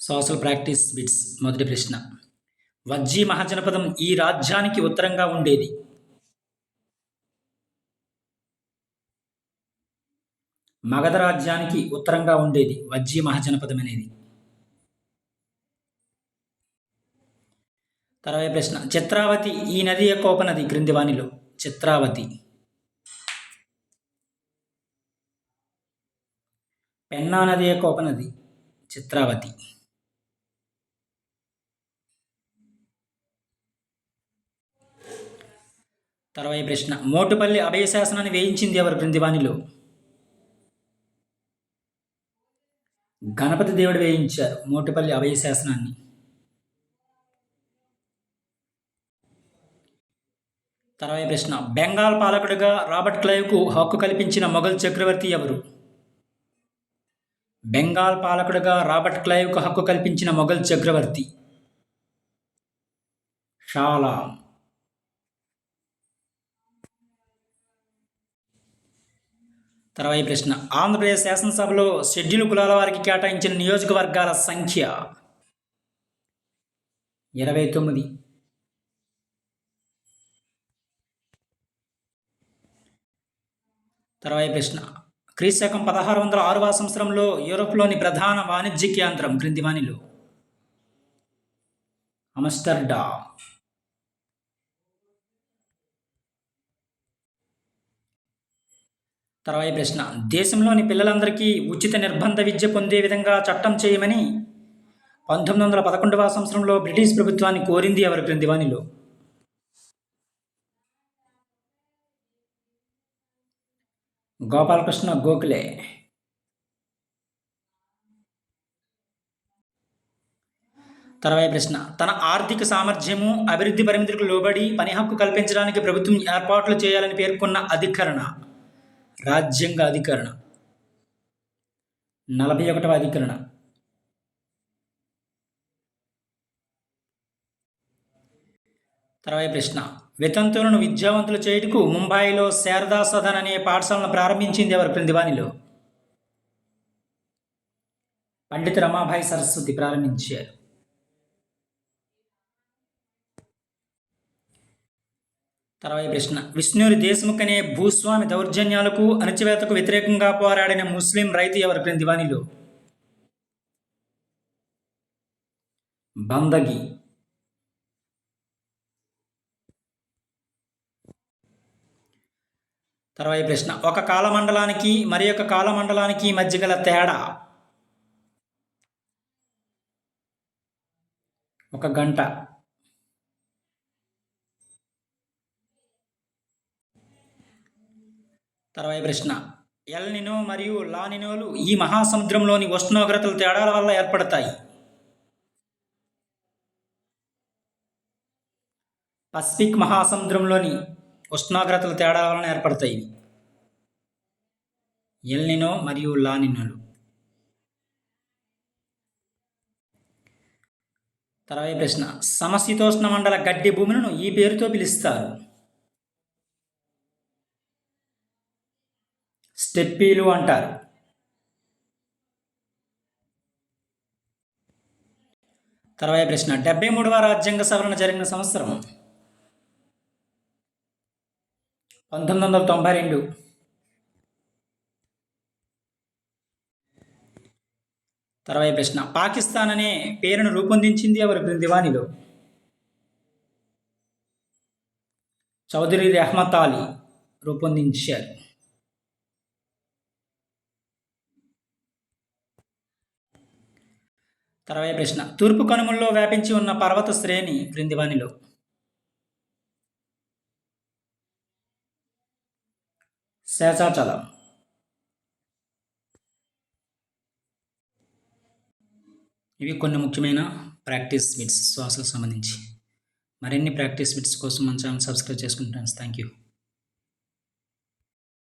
Social practice bits మొదటి ప్రశ్న. వజ్జీ మహాజనపదం ఈ రాజ్యానికి ఉత్తరంగా ఉండేది. మగధ రాజ్యానికి ఉత్తరంగా ఉండేది వజ్జీ మహాజనపదం అనేది. తర్వాత ప్రశ్న. చిత్రావతి ఈ నది యొక్క ఉపనది క్రిందివాణిలో. చిత్రావతి పెన్నా నది యొక్క ఉపనది చిత్రావతి తర్వాత ప్రశ్న. మోటుపల్లి అభయ శాసనాన్ని వేయించింది ఎవరు బృందివాణిలో గణపతి దేవుడు వేయించారు మోటుపల్లి అభయ శాసనాన్ని. తర్వాత ప్రశ్న. బెంగాల్ పాలకుడిగా రాబర్ట్ క్లైవ్కు హక్కు కల్పించిన మొఘల్ చక్రవర్తి ఎవరు? బెంగాల్ పాలకుడిగా రాబర్ట్ క్లైవ్కు హక్కు కల్పించిన మొఘల్ చక్రవర్తి. షాలాం తర్వాత ప్రశ్న. ఆంధ్రప్రదేశ్ శాసనసభలో షెడ్యూల్ కులాల వారికి కేటాయించిన నియోజకవర్గాల సంఖ్య ఇరవై తొమ్మిది. తర్వాత ప్రశ్న. క్రీశకం పదహారు వందల ఆరవ సంవత్సరంలో యూరోప్లోని ప్రధాన వాణిజ్య కేంద్రం క్రింది వాణిలో. అమస్టర్డామ్. తర్వాత ప్రశ్న. దేశంలోని పిల్లలందరికీ ఉచిత నిర్బంధ విద్య పొందే విధంగా చట్టం చేయమని పంతొమ్మిది వందల పదకొండవ సంవత్సరంలో బ్రిటిష్ ప్రభుత్వాన్ని కోరింది ఎవరు క్రింది గోపాలకృష్ణ గోఖలే. తర్వాత ప్రశ్న. తన ఆర్థిక సామర్థ్యము అభివృద్ధి పరిమితులకు లోబడి పని హక్కు కల్పించడానికి ప్రభుత్వం ఏర్పాట్లు చేయాలని పేర్కొన్న అధికరణ. రాజ్యాంగ అధికరణ. నలభై ఒకటవ అధికరణ. తర్వాత ప్రశ్న. వితంతువులను విద్యావంతులు చేయుటకు ముంబైలో శారదా సదన్ అనే పాఠశాలను ప్రారంభించింది ఎవరు? క్రింది పండిత రమాబాయి సరస్వతి ప్రారంభించారు. తర్వాత ప్రశ్న. విష్ణురి దేశముఖ్ అనే భూస్వామి దౌర్జన్యాలకు అణచివేతకు వ్యతిరేకంగా పోరాడిన ముస్లిం రైతు ఎవరు క్రింది వానిలో బందగి. తర్వాత ప్రశ్న. ఒక కాలమండలానికి మరి ఒక కాలమండలానికి మధ్య గల తేడా? ఒక గంట. తర్వాత ప్రశ్న. ఎల్నినో మరియు లానినోలు ఈ మహాసముద్రంలోని ఉష్ణోగ్రతల తేడాల వల్ల ఏర్పడతాయి. పసిఫిక్ మహాసముద్రంలోని ఉష్ణోగ్రతల తేడాల వలన ఏర్పడతాయి. ఎల్నినో మరియు లానినోలు తర్వాత ప్రశ్న. సమశీతోష్ణ మండల గడ్డి భూములను ఈ పేరుతో పిలుస్తారు. స్టెప్పీలు అంటారు. తర్వాత ప్రశ్న డెబ్బై మూడవ రాజ్యాంగ సవరణ జరిగిన సంవత్సరం. పంతొమ్మిది వందల తొంభై రెండు. తర్వాత ప్రశ్న పాకిస్తాన్ అనే పేరును రూపొందించింది ఎవరు? బృందివాణిలో చౌదరి రెహమత్ అలీ రూపొందించారు. తర్వాత ప్రశ్న. తూర్పు కనుమల్లో వ్యాపించి ఉన్న పర్వత శ్రేణి క్రిందివానిలో శేషాచలం. ఇవి కొన్ని ముఖ్యమైన ప్రాక్టీస్ బిట్స్ శ్వాసకు సంబంధించి. మరిన్ని ప్రాక్టీస్ బిట్స్ కోసం మన ఛానల్ సబ్స్క్రైబ్ చేసుకుంటాను థ్యాంక్ యూ.